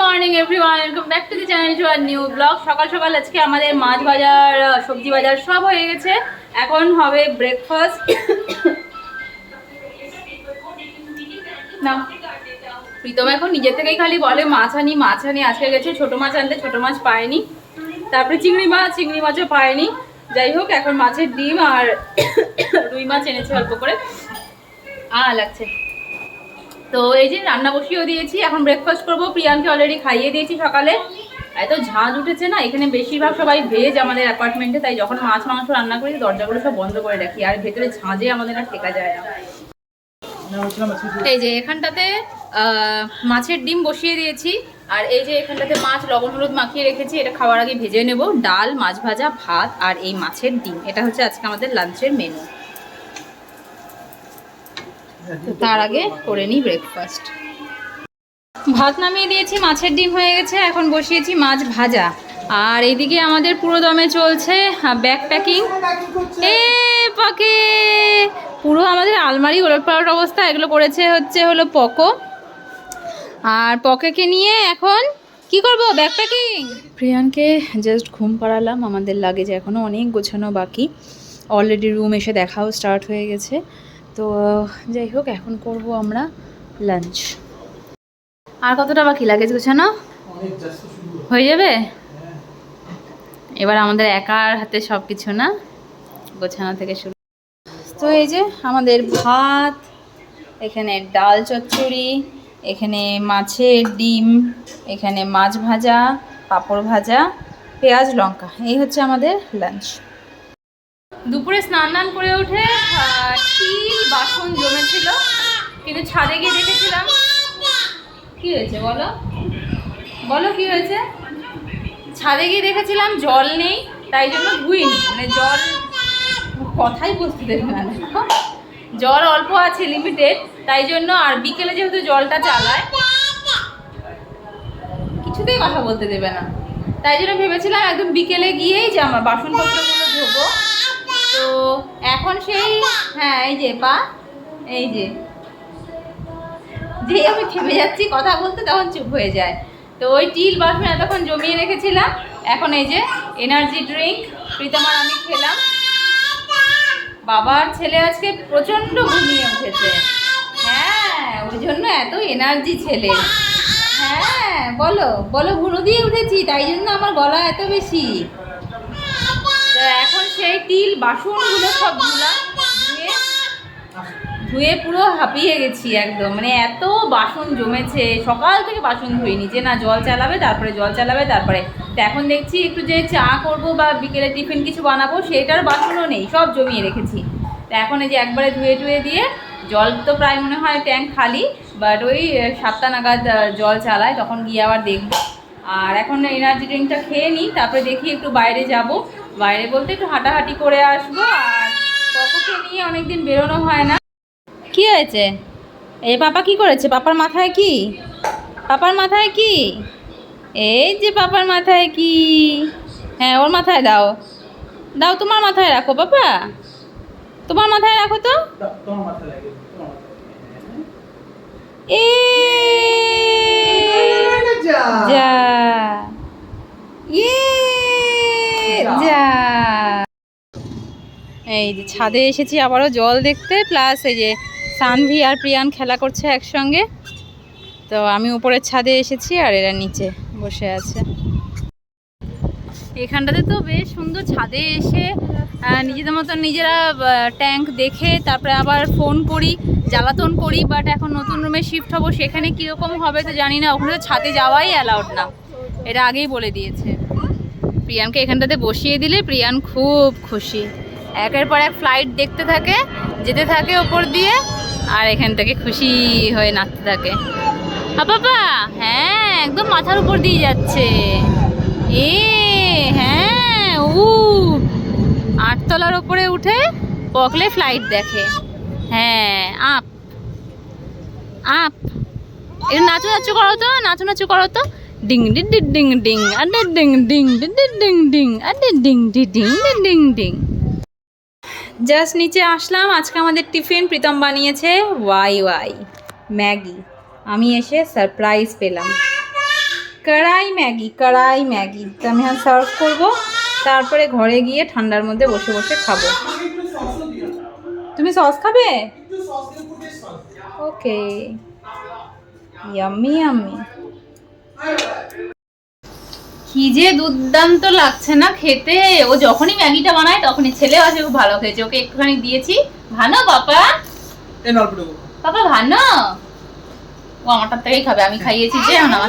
Morning everyone welcome back to the channel to our new vlog সকাল সকাল আজকে আমাদের মাছ বাজার সবজি বাজার সব হয়ে গেছে। এখন হবে ব্রেকফাস্ট না। প্রীতম এখন নিজে থেকেই খালি বলে, মাছ আনি মাছ আনি। আজকে গেছে ছোট মাছ আনতে, ছোট মাছ পায়নি। তারপরে চিংড়ি মাছ, চিংড়ি মাছও পায়নি। যাই হোক, এখন মাছের ডিম আর রুই মাছ এনেছে অল্প করে। আ, লাগছে। তো এই যে রান্না বসিয়েও দিয়েছি, এখন ব্রেকফাস্ট করব। প্রিয়াঙ্কে অলরেডি খাইয়ে দিয়েছি সকালে। এত ঝাঁজ উঠেছে না, এখানে বেশিরভাগ সবাই ভেজ আমাদের অ্যাপার্টমেন্টে তাই যখন মাছ, মাংস রান্না করি, দরজাগুলো সব বন্ধ করে রাখি, আর ভেতরে ঝাঁজে আমাদের আর ঠেকা যায় না। এই যে এখানটাতে মাছের ডিম বসিয়ে দিয়েছি, আর এই যে এখানটাতে মাছ, লবণ, হলুদ মাখিয়ে রেখেছি, এটা খাওয়ার আগে ভেজে নেব। ডাল, মাছ ভাজা, ভাত, আর এই মাছের ডিম। এটা হচ্ছে আজকে আমাদের লাঞ্চের মেনু তো তার আগে করে নিই ব্রেকফাস্ট ভাত নামিয়ে দিয়েছি, মাছের ডিম হয়ে গেছে, এখন বসিয়েছি মাছ ভাজা। আর এইদিকে আমাদের পুরো দমে চলছে ব্যাগ প্যাকিং এ, পাকে! পুরো আমাদের আলমারি, ওলট পালট অবস্থা, এগুলো করেছে হচ্ছে হলো পকো। আর পকেকে নিয়ে এখন কি করব? ব্যাগ প্যাকিং প্রিয়ানকে জাস্ট ঘুম পাড়ালাম, আমাদের লাগেজ এখনও অনেক গোছানো বাকি। অলরেডি রুম এসে দেখাও স্টার্ট হয়ে গেছে। তো, যাই হোক, এখন করব আমরা লাঞ্চ আর কতটা বাকি? লাগেজ গোছানো? হয়ে যাবে? এবার আমাদের একার হাতে সব কিছু না? গোছানো থেকে শুরু। তো এই যে আমাদের ভাত, এখানে ডাল চচ্চড়ি, এখানে মাছের ডিম, এখানে মাছ ভাজা, পাঁপড় ভাজা, পেঁয়াজ লঙ্কা। এই হচ্ছে আমাদের লাঞ্চ দুপুরে স্নান করে উঠে জমেছিল কিন্তু ছাদে গিয়ে দেখেছিলাম। কি হয়েছে বলো? বলো কি হয়েছে? ছাদে গিয়ে দেখেছিলাম জল নেই, তাই জন্য ধুইনি। মানে জল কথাই বুঝতে দেবে না। জল অল্প আছে লিমিটেড তাই জন্য আর বিকেলে যেহেতু জলটা চালায় কিছুতেই কথা বলতে দেবে না। তাই জন্য ভেবেছিলাম একদম বিকেলে গিয়েই যে আমার বাসনপত্রগুলো ধোবো। তো এখন সেই হ্যাঁ এই যে, পা এই যে। যেই আমি থেমে যাচ্ছি, কথা বলতে তখন চুপ হয়ে যায়। তো ওই টিল বাসন এতক্ষণ জমিয়ে রেখেছিলাম, এখন এই যে এনার্জি ড্রিঙ্ক প্রীতমার আমি খেলাম। বাবার ছেলে আজকে প্রচণ্ড ঘুমিয়ে উঠেছে। হ্যাঁ ওই জন্য এত এনার্জি ছেলে। হ্যাঁ বলো বলো ঘুনো দিয়ে উঠেছি, তাই জন্য আমার গলা এত বেশি। তো এখন সেই তিল বাসনগুলো সব ধুলাম। ধুয়ে পুরো হাঁপিয়ে গেছি একদম। মানে এত বাসন জমেছে, সকাল থেকে বাসন ধুইনি, যে না জল চালাবে, তারপরে জল চালাবে, তারপরে। তো এখন দেখছি একটু যে চা করব বা বিকেলে টিফিন কিছু বানাবো, সেটার বাসনও নেই, সব জমিয়ে রেখেছি। তো এখন এই যে একবারে ধুয়ে টুয়ে দিয়ে, জল তো প্রায় মনে হয় ট্যাঙ্ক খালি বাট ওই সাতটা নাগাদ জল চালায় তখন গিয়ে আবার দেখব। আর এখন এনার্জি ড্রিঙ্কটা খেয়ে নিই, তারপরে দেখি একটু বাইরে যাব। বাইরে বলতে একটু হাঁটাহাঁটি করে আসব, আর পকোকে নিয়ে অনেকদিন বেরোনো হয় না। কি হয়েছে? এই পাপা কি করেছে? পাপার মাথায় কি? পাপার মাথায় কি? এই যে পাপার মাথায় কি? হ্যাঁ ওর মাথায় দাও। দাও, তোমার মাথায় রাখো পাপা। তোমার মাথায় রাখো তো। এ যা। এই যে ছাদে এসেছি, আবারও জল দেখতে, প্লাস এই যে সানভি আর প্রিয়ান খেলা করছে একসঙ্গে। তো আমি উপরের ছাদে এসেছি আর এরা নিচে বসে আছে। এখানটাতে তো বেশ সুন্দর ছাদে এসে নিজেদের মতন নিজেরা ট্যাঙ্ক দেখে তারপরে আবার ফোন করি, জ্বালাতন করি বাট এখন নতুন রুমে শিফট হব, সেখানে কীরকম হবে তো জানি না। ওখানে ছাদে যাওয়াই অ্যালাউড না। এটা আগেই বলে দিয়েছে। প্রিয়ানকে এখানটাতে বসিয়ে দিলে প্রিয়ান খুব খুশি। একের পর এক ফ্লাইট দেখতে থাকে, যেতে থাকে ওপর দিয়ে। আর এখান থেকে খুশি হয়ে নাচতে থাকে বাবা হ্যাঁ একদম মাথার উপর দিয়ে যাচ্ছে এ হ্যাঁ উ আটতলার ওপরে উঠে পকলে ফ্লাইট দেখে হ্যাঁ আপ আপ একটু নাচু নাচু করো তো নাচু নাচু করো তো ডিং ডি ডি ডিং আডে ডিং ডিং ডি ডি ডিং আডে ডিং ডি ডিং ডি ডিং ডিং জাস্ট নিচে আসলাম, আজকে আমাদের টিফিন প্রীতম বানিয়েছে। ওয়াই ওয়াই। ম্যাগি। আমি এসে সারপ্রাইজ পেলাম। কড়াই ম্যাগি কড়াই ম্যাগি। তো আমি এখন সার্ভ করব। তারপরে ঘরে গিয়ে ঠান্ডার মধ্যে বসে বসে খাব। তুমি সস খাবে? ওকে ইয়াম্মি ইয়াম্মি কি যে দুর্দান্ত লাগছে না খেতে। ও যখনই ম্যাগিটা বানায় তখনই ছেলে আছে খুব ভালো খেয়েছে ওকে একটুখানি দিয়েছি। ভানো বাবা বাবা ভালো ও আমারটার থেকেই খাবে আমি খাইয়েছি যে আমার।